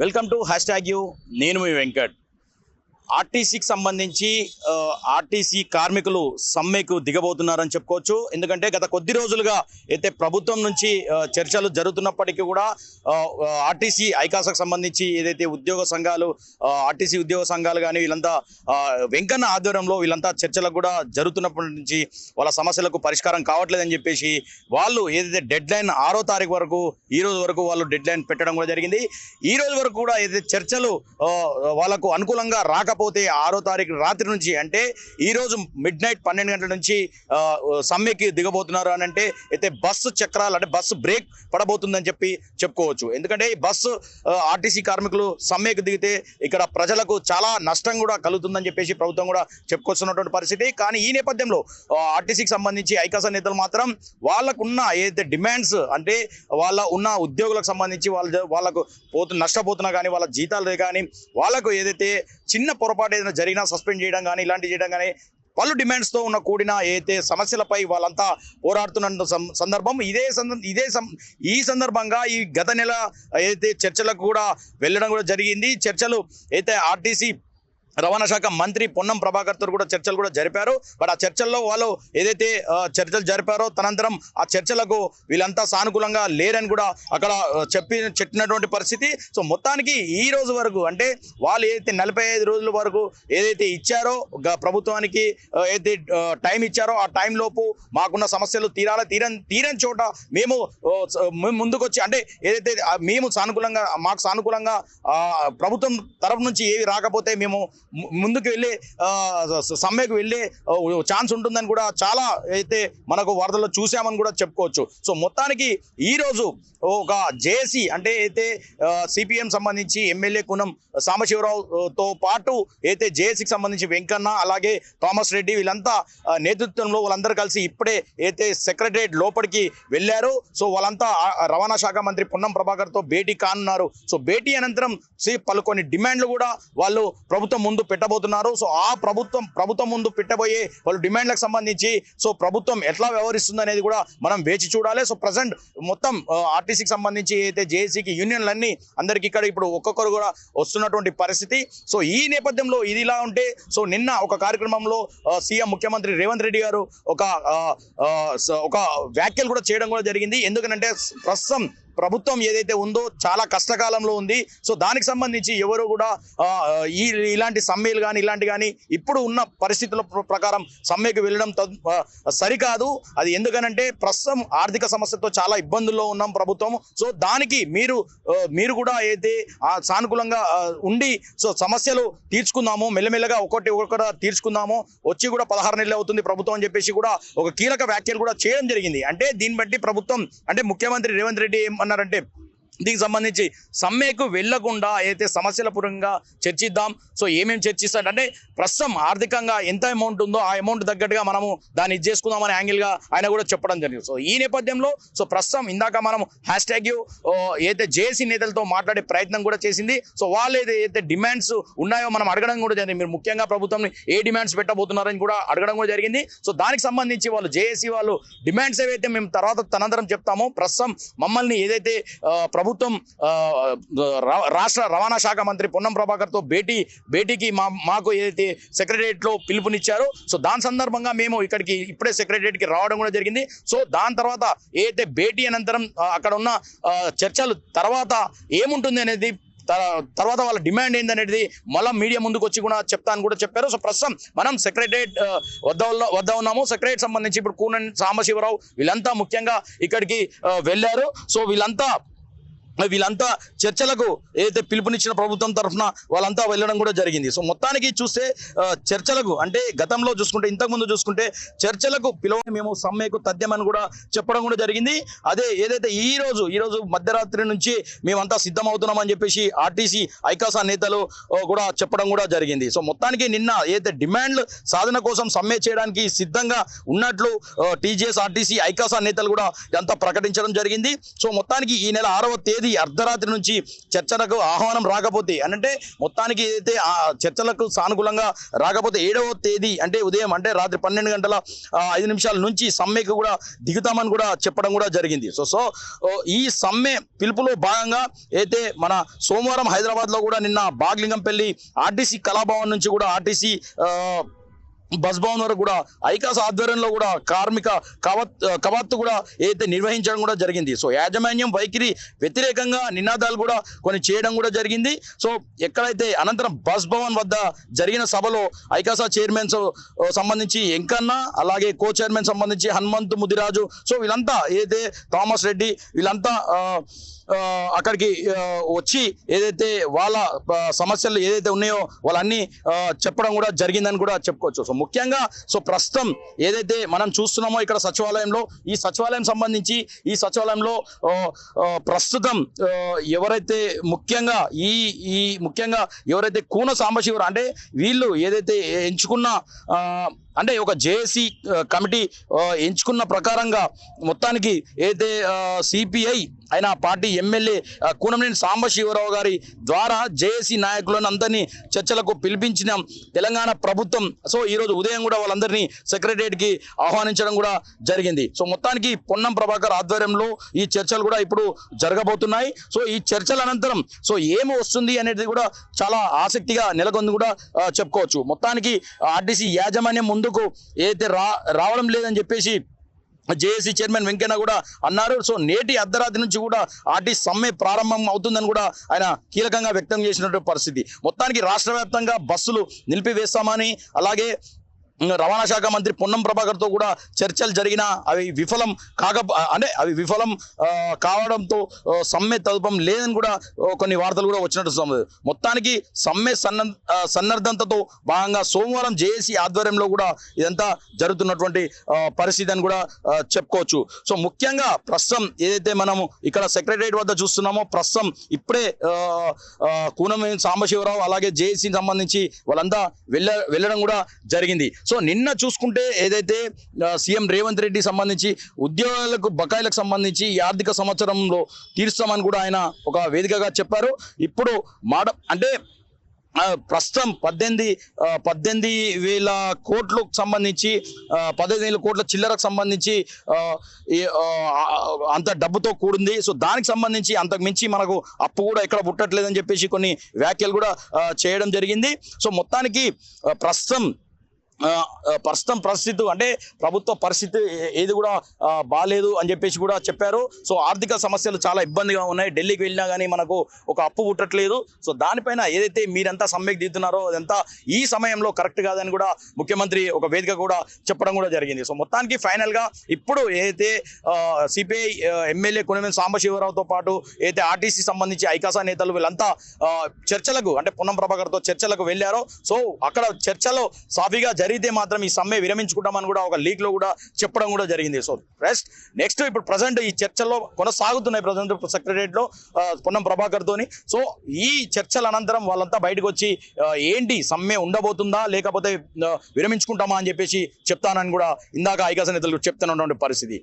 Welcome to hash tag you నేను మీ వెంకట్ ఆర్టీసీకి సంబంధించి ఆర్టీసీ కార్మికులు సమ్మెకు దిగబోతున్నారని చెప్పుకోవచ్చు. ఎందుకంటే గత కొద్ది రోజులుగా అయితే ప్రభుత్వం నుంచి చర్చలు జరుగుతున్నప్పటికీ కూడా ఆర్టీసీ ఐకాసకు సంబంధించి ఏదైతే ఉద్యోగ సంఘాలు ఆర్టీసీ ఉద్యోగ సంఘాలు కానీ వీళ్ళంతా వెంకన్న ఆధ్వర్యంలో వీళ్ళంతా చర్చలకు కూడా జరుగుతున్నప్పటి నుంచి వాళ్ళ సమస్యలకు పరిష్కారం కావట్లేదని చెప్పేసి వాళ్ళు ఏదైతే డెడ్ లైన్ ఆరో తారీఖు వరకు ఈ రోజు వరకు వాళ్ళు డెడ్ లైన్ పెట్టడం కూడా జరిగింది. ఈ రోజు వరకు కూడా ఏదైతే చర్చలు వాళ్ళకు అనుకూలంగా కాకపోతే ఆరో తారీఖు రాత్రి నుంచి అంటే ఈ రోజు మిడ్ నైట్ పన్నెండు గంటల నుంచి సమ్మెకి దిగబోతున్నారు అని అంటే అయితే బస్సు చక్రాలు అంటే బస్సు బ్రేక్ పడబోతుందని చెప్పి చెప్పుకోవచ్చు. ఎందుకంటే ఈ బస్సు ఆర్టీసీ కార్మికులు సమ్మెకు దిగితే ఇక్కడ ప్రజలకు చాలా నష్టం కూడా కలుగుతుందని చెప్పేసి ప్రభుత్వం కూడా చెప్పుకొస్తున్నటువంటి పరిస్థితి. కానీ ఈ నేపథ్యంలో ఆర్టీసీకి సంబంధించి ఐకాస నేతలు మాత్రం వాళ్ళకున్న ఏదైతే డిమాండ్స్ అంటే వాళ్ళ ఉన్న ఉద్యోగులకు సంబంధించి వాళ్ళ వాళ్ళకు పోతు నష్టపోతున్నా కానీ వాళ్ళ జీతాలు కానీ వాళ్ళకు ఏదైతే చిన్న పొరపాటు ఏదైనా జరిగినా సస్పెండ్ చేయడం కానీ ఇలాంటివి చేయడం కానీ పలు డిమాండ్స్తో ఉన్న కూడిన ఏదైతే సమస్యలపై వాళ్ళంతా పోరాడుతున్న సందర్భం ఇదే సందర్భం ఇదే సం- ఈ సందర్భంగా ఈ గత నెల ఏదైతే చర్చలకు కూడా వెళ్ళడం కూడా జరిగింది. చర్చలు అయితే ఆర్టీసీ రవాణా శాఖ మంత్రి పొన్నం ప్రభాకర్తో కూడా చర్చలు కూడా జరిపారు. బట్ ఆ చర్చల్లో వాళ్ళు ఏదైతే చర్చలు జరిపారో తనంతరం ఆ చర్చలకు వీళ్ళంతా సానుకూలంగా లేరని కూడా అక్కడ చెప్పి చెప్పినటువంటి పరిస్థితి. సో మొత్తానికి ఈ రోజు వరకు అంటే వాళ్ళు ఏదైతే నలభై ఐదు రోజుల వరకు ఏదైతే ఇచ్చారో ప్రభుత్వానికి ఏదైతే టైం ఇచ్చారో ఆ టైం లోపు మాకున్న సమస్యలు తీరాలి తీరని తీరని చోట మేము ముందుకొచ్చి అంటే ఏదైతే మేము సానుకూలంగా మాకు సానుకూలంగా ప్రభుత్వం తరపు నుంచి ఏవి రాకపోతే మేము ముందుకు వెళ్ళే సమ్మెకు వెళ్ళే ఛాన్స్ ఉంటుందని కూడా చాలా అయితే మనకు వరదల్లో చూసామని కూడా చెప్పుకోవచ్చు. సో మొత్తానికి ఈరోజు ఒక జేసీ అంటే అయితే సిపిఎం సంబంధించి ఎమ్మెల్యే కునం సాంబశివరావుతో పాటు అయితే జేఏసీకి సంబంధించి వెంకన్న అలాగే థామస్ రెడ్డి వీళ్ళంతా నేతృత్వంలో వాళ్ళందరూ కలిసి ఇప్పుడే అయితే సెక్రటరేట్ లోపలికి వెళ్ళారు. సో వాళ్ళంతా రవాణా శాఖ మంత్రి పొన్నం ప్రభాకర్తో భేటీ కానున్నారు. సో భేటీ అనంతరం సి పలు కొన్ని డిమాండ్లు కూడా వాళ్ళు ప్రభుత్వం ముందు పెట్టబోతున్నారు. సో ఆ ప్రభుత్వం ప్రభుత్వం ముందు పెట్టబోయే వాళ్ళు డిమాండ్లకు సంబంధించి సో ప్రభుత్వం ఎట్లా వ్యవహరిస్తుంది అనేది కూడా మనం వేచి చూడాలి. సో ప్రజెంట్ మొత్తం ఆర్టీసీకి సంబంధించి అయితే జేఏసీకి యూనియన్లన్నీ అందరికి ఇక్కడ ఇప్పుడు ఒక్కొక్కరు కూడా వస్తున్నటువంటి పరిస్థితి. సో ఈ నేపథ్యంలో ఇది ఇలా ఉంటే సో నిన్న ఒక కార్యక్రమంలో సీఎం ముఖ్యమంత్రి రేవంత్ రెడ్డి గారు ఒక ఒక వ్యాఖ్యలు కూడా చేయడం కూడా జరిగింది. ఎందుకంటే ప్రస్తుతం ప్రభుత్వం ఏదైతే ఉందో చాలా కష్టకాలంలో ఉంది. సో దానికి సంబంధించి ఎవరు కూడా ఈ ఇలాంటి సమ్మెలు కానీ ఇలాంటి కానీ ఇప్పుడు ఉన్న పరిస్థితుల ప్రకారం సమ్మెకు వెళ్ళడం సరికాదు. అది ఎందుకనంటే ప్రస్తుతం ఆర్థిక సమస్యతో చాలా ఇబ్బందుల్లో ఉన్నాం ప్రభుత్వం. సో దానికి మీరు మీరు కూడా అయితే సానుకూలంగా ఉండి సో సమస్యలు తీర్చుకుందాము మెల్లమెల్లగా ఒకటి ఒకటి తీర్చుకుందాము వచ్చి కూడా పదహారు నెలలు అవుతుంది ప్రభుత్వం అని చెప్పేసి కూడా ఒక కీలక వ్యాఖ్యలు కూడా చేయడం జరిగింది. అంటే దీన్ని బట్టి ప్రభుత్వం అంటే ముఖ్యమంత్రి రేవంత్ రెడ్డి ఏమన్నారంటే దీనికి సంబంధించి సమ్మెకు వెళ్ళకుండా అయితే సమస్యల పురంగా చర్చిద్దాం సో ఏమేమి చర్చిస్తాడు అంటే ప్రస్తుతం ఆర్థికంగా ఎంత అమౌంట్ ఉందో ఆ అమౌంట్ తగ్గట్టుగా మనము దాన్ని ఇది చేసుకుందాం అనే యాంగిల్గా ఆయన కూడా చెప్పడం జరిగింది. సో ఈ నేపథ్యంలో సో ప్రస్తుతం ఇందాక మనం హ్యాష్ ట్యాగ్ ఏదైతే జేసీ నేతలతో మాట్లాడే ప్రయత్నం కూడా చేసింది సో వాళ్ళు ఏదైతే డిమాండ్స్ ఉన్నాయో మనం అడగడం కూడా జరిగింది. మీరు ముఖ్యంగా ప్రభుత్వం ఏ డిమాండ్స్ పెట్టబోతున్నారని కూడా అడగడం కూడా జరిగింది. సో దానికి సంబంధించి వాళ్ళు జేఏసీ వాళ్ళు డిమాండ్స్ ఏవైతే మేము తర్వాత తనంతరం చెప్తామో ప్రస్తుతం మమ్మల్ని ఏదైతే ఆ, ప్రభుత్వం రాష్ట్ర రవాణా శాఖ మంత్రి పొన్నం ప్రభాకర్తో భేటీ భేటీకి మా మాకు ఏదైతే సెక్రటరియట్లో పిలుపునిచ్చారో సో దాని సందర్భంగా మేము ఇక్కడికి ఇప్పుడే సెక్రటరియట్కి రావడం కూడా జరిగింది. సో దాని తర్వాత ఏదైతే భేటీ అనంతరం అక్కడ ఉన్న చర్చలు తర్వాత ఏముంటుంది అనేది త- తర్వాత వాళ్ళ డిమాండ్ ఏందనేది మళ్ళీ మీడియా ముందుకు వచ్చి కూడా చెప్తాను కూడా చెప్పారు. సో ప్రస్తుతం మనం సెక్రటరియట్ వద్ద వద్ద ఉన్నాము. సెక్రటరియట్ సంబంధించి ఇప్పుడు కూనన్ సాంబశివరావు వీళ్ళంతా ముఖ్యంగా ఇక్కడికి వెళ్ళారు. సో వీళ్ళంతా వీళ్ళంతా చర్చలకు ఏదైతే పిలుపునిచ్చిన ప్రభుత్వం తరఫున వాళ్ళంతా వెళ్ళడం కూడా జరిగింది. సో మొత్తానికి చూస్తే చర్చలకు అంటే గతంలో చూసుకుంటే ఇంతకుముందు చూసుకుంటే చర్చలకు పిలువ మేము సమ్మెకు తథ్యమని కూడా చెప్పడం కూడా జరిగింది. అదే ఏదైతే ఈ రోజు ఈ రోజు మధ్యరాత్రి నుంచి మేమంతా సిద్ధమవుతున్నామని చెప్పేసి ఆర్టీసీ ఐకాసా నేతలు కూడా చెప్పడం కూడా జరిగింది. సో మొత్తానికి నిన్న ఏదైతే డిమాండ్లు సాధన కోసం సమ్మె చేయడానికి సిద్ధంగా ఉన్నట్లు టీజీఎస్ ఆర్టీసీ ఐకాసా నేతలు కూడా ఇదంతా ప్రకటించడం జరిగింది. సో మొత్తానికి ఈ నెల ఆరవ తేదీ తేదీ అర్ధరాత్రి నుంచి చర్చలకు ఆహ్వానం రాకపోతే అంటే మొత్తానికి ఏదైతే ఆ చర్చలకు సానుకూలంగా రాకపోతే ఏడవ తేదీ అంటే ఉదయం అంటే రాత్రి పన్నెండు గంటల ఐదు నిమిషాల నుంచి సమ్మెకు కూడా దిగుతామని కూడా చెప్పడం కూడా జరిగింది. సో సో ఈ సమ్మె పిలుపులో భాగంగా అయితే మన సోమవారం హైదరాబాద్లో కూడా నిన్న బాగ్లింగంపల్లి ఆర్టీసీ కళాభవన్ నుంచి కూడా ఆర్టీసీ బస్ భవన్ వరకు కూడా ఐకాస్ ఆధ్వర్యంలో కూడా కార్మిక కవత్ కవాత్తు కూడా ఏదైతే నిర్వహించడం కూడా జరిగింది. సో యాజమాన్యం వైఖరి వ్యతిరేకంగా నినాదాలు కూడా కొన్ని చేయడం కూడా జరిగింది. సో ఎక్కడైతే అనంతరం బస్ భవన్ వద్ద జరిగిన సభలో ఐకాసా చైర్మన్స్ సంబంధించి ఎంకన్నా అలాగే కో చైర్మన్ సంబంధించి హనుమంతు ముదిరాజు సో వీళ్ళంతా ఏదైతే థామస్ రెడ్డి వీళ్ళంతా అక్కడికి వచ్చి ఏదైతే వాళ్ళ సమస్యలు ఏదైతే ఉన్నాయో వాళ్ళన్నీ చెప్పడం కూడా జరిగిందని కూడా చెప్పుకోవచ్చు. సో ముఖ్యంగా సో ప్రస్తుతం ఏదైతే మనం చూస్తున్నామో ఇక్కడ సచివాలయంలో ఈ సచివాలయం సంబంధించి ఈ సచివాలయంలో ప్రస్తుతం ఎవరైతే ముఖ్యంగా ఈ ఈ ముఖ్యంగా ఎవరైతే కూన సాంబశివరు అంటే వీళ్ళు ఏదైతే ఎంచుకున్న అంటే ఒక జేఏసీ కమిటీ ఎంచుకున్న ప్రకారంగా మొత్తానికి ఏదైతే సిపిఐ అయిన పార్టీ ఎమ్మెల్యే ఆ, కూనంనేని సాంబశివరావు గారి ద్వారా జేఏసీ నాయకులను అందరినీ చర్చలకు పిలిపించిన తెలంగాణ ప్రభుత్వం. సో ఈరోజు ఉదయం కూడా వాళ్ళందరినీ సెక్రటరియట్కి ఆహ్వానించడం కూడా జరిగింది. సో మొత్తానికి పొన్నం ప్రభాకర్ ఆధ్వర్యంలో ఈ చర్చలు కూడా ఇప్పుడు జరగబోతున్నాయి. సో ఈ చర్చల అనంతరం సో ఏమి వస్తుంది అనేది కూడా చాలా ఆసక్తిగా నెలకొంది కూడా చెప్పుకోవచ్చు. మొత్తానికి ఆర్టీసీ యాజమాన్యం ముందుకు ఏదైతే రా రావడం లేదని చెప్పేసి జేఏసీ చైర్మన్ వెంకయ్య కూడా అన్నారు. సో నేటి అర్ధరాత్రి నుంచి కూడా ఆర్టీ సమ్మె ప్రారంభం అవుతుందని కూడా ఆయన కీలకంగా వ్యక్తం చేసినటువంటి పరిస్థితి. మొత్తానికి రాష్ట్ర వ్యాప్తంగా బస్సులు నిలిపివేస్తామని అలాగే రవాణా శాఖ మంత్రి పొన్నం ప్రభాకర్తో కూడా చర్చలు జరిగినా అవి విఫలం కాక అంటే అవి విఫలం కావడంతో సమ్మె తదుపం లేదని కూడా కొన్ని వార్తలు కూడా వచ్చినట్టు మొత్తానికి సమ్మె సన్న సన్నర్ధంతతో సన్నద్ధతతో భాగంగా సోమవారం జేఏసీ ఆధ్వర్యంలో కూడా ఇదంతా జరుగుతున్నటువంటి పరిస్థితి అని కూడా చెప్పుకోవచ్చు. సో ముఖ్యంగా ప్రస్తుతం ఏదైతే మనము ఇక్కడ సెక్రటరియట్ వద్ద చూస్తున్నామో ప్రస్తుతం ఇప్పుడే కూనమేని సాంబశివరావు అలాగే జేఏసీకి సంబంధించి వాళ్ళంతా వెళ్ళ వెళ్ళడం కూడా జరిగింది. సో నిన్న చూసుకుంటే ఏదైతే సీఎం రేవంత్ రెడ్డి సంబంధించి ఉద్యోగాలకు బకాయిలకు సంబంధించి ఈ ఆర్థిక సంవత్సరంలో తీరుస్తామని కూడా ఆయన ఒక వేదికగా చెప్పారు. ఇప్పుడు మాడ అంటే ప్రస్తుతం పద్దెనిమిది పద్దెనిమిది వేల కోట్లకు సంబంధించి ఆ, వేల కోట్ల చిల్లరకు సంబంధించి అంత డబ్బుతో కూడింది. సో దానికి సంబంధించి అంతకు మించి మనకు అప్పు కూడా ఎక్కడ పుట్టట్లేదని చెప్పేసి కొన్ని వ్యాఖ్యలు కూడా చేయడం జరిగింది. సో మొత్తానికి ప్రస్తుతం ప్రస్తుతం పరిస్థితి అంటే ప్రభుత్వ పరిస్థితి ఏది కూడా బాగాలేదు అని చెప్పేసి కూడా చెప్పారు. సో ఆర్థిక సమస్యలు చాలా ఇబ్బందిగా ఉన్నాయి. ఢిల్లీకి వెళ్ళినా కానీ మనకు ఒక అప్పు పుట్టట్లేదు. సో దానిపైన ఏదైతే మీరంతా సమ్మెకు దిగుతున్నారో అదంతా ఈ సమయంలో కరెక్ట్ కాదని కూడా ముఖ్యమంత్రి ఒక వేదిక కూడా చెప్పడం కూడా జరిగింది. సో మొత్తానికి ఫైనల్గా ఇప్పుడు ఏదైతే సిపిఐ ఎమ్మెల్యే కొనమేని సాంబశివరావుతో పాటు ఏదైతే ఆర్టీసీ సంబంధించి ఐకాసా నేతలు వీళ్ళంతా చర్చలకు అంటే పొన్నం ప్రభాకర్తో చర్చలకు వెళ్ళారో సో అక్కడ చర్చలో సాఫీగా జరిగితే మాత్రం ఈ సమ్మె విరమించుకుంటామని కూడా ఒక లీక్లో కూడా చెప్పడం కూడా జరిగింది. సో రెస్ట్ నెక్స్ట్ ఇప్పుడు ప్రజెంట్ ఈ చర్చల్లో కొనసాగుతున్నాయి ప్రజెంట్ సెక్రటరియట్లో పొన్నం ప్రభాకర్ తోని. సో ఈ చర్చల అనంతరం వాళ్ళంతా బయటకు వచ్చి ఏంటి సమ్మె ఉండబోతుందా లేకపోతే విరమించుకుంటామా అని చెప్పేసి చెప్తానని కూడా ఇందాక ఐకాస నేతలు చెప్తున్నటువంటి పరిస్థితి.